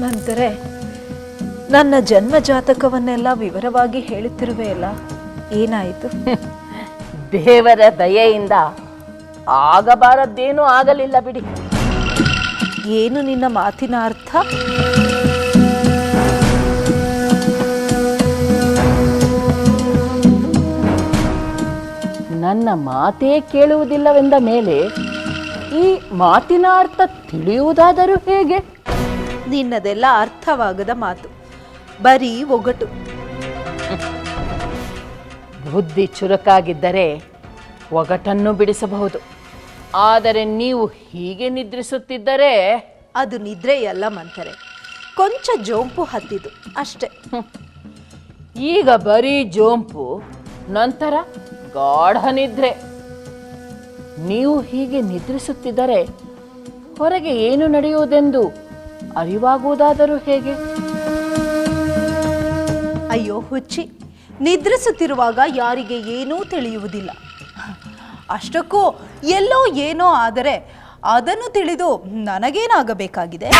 ನಂತರ ನನ್ನ ಜನ್ಮ ಜಾತಕವನ್ನೆಲ್ಲ ವಿವರವಾಗಿ ಹೇಳುತ್ತಿರುವೆಯಲ್ಲ ಏನಾಯಿತು? ದೇವರ ದಯೆಯಿಂದ ಆಗಬಾರದ್ದೇನೂ ಆಗಲಿಲ್ಲ ಬಿಡಿ. ಏನು ನಿನ್ನ ಮಾತಿನ ಅರ್ಥ? ನನ್ನ ಮಾತೇ ಕೇಳುವುದಿಲ್ಲವೆಂದ ಮೇಲೆ ಈ ಮಾತಿನ ಅರ್ಥ ತಿಳಿಯುವುದಾದರೂ ಹೇಗೆ? ನಿನ್ನದೆಲ್ಲ ಅರ್ಥವಾಗದ ಮಾತು. ಬರೀ ಒಗಟು. ಬುದ್ಧಿ ಚುರುಕಾಗಿದ್ದರೆ ಒಗಟನ್ನು ಬಿಡಿಸಬಹುದು. ಆದರೆ ನೀವು ಹೀಗೆ ನಿದ್ರಿಸುತ್ತಿದ್ದರೆ ಅದು ನಿದ್ರೆಯಲ್ಲ ಮಂತರೆ. ಕೊಂಚ ಜೋಂಪು ಹತ್ತಿದು ಅಷ್ಟೇ. ಈಗ ಬರೀ ಜೋಂಪು ನಂತರ ಗಾಢ ನಿದ್ರೆ. ನೀವು ಹೀಗೆ ನಿದ್ರಿಸುತ್ತಿದ್ದರೆ ಹೊರಗೆ ಏನು ನಡೆಯುವುದೆಂದು ಅರಿವಾಗುವುದಾದರೂ ಹೇಗೆ? ಅಯ್ಯೋ ಹುಚ್ಚಿ, ನಿದ್ರಿಸುತ್ತಿರುವಾಗ ಯಾರಿಗೆ ಏನೂ ತಿಳಿಯುವುದಿಲ್ಲ. ಅಷ್ಟಕ್ಕೂ ಎಲ್ಲೋ ಏನೋ ಆದರೆ ಅದನ್ನು ತಿಳಿದು ನನಗೇನಾಗಬೇಕಾಗಿದೆ?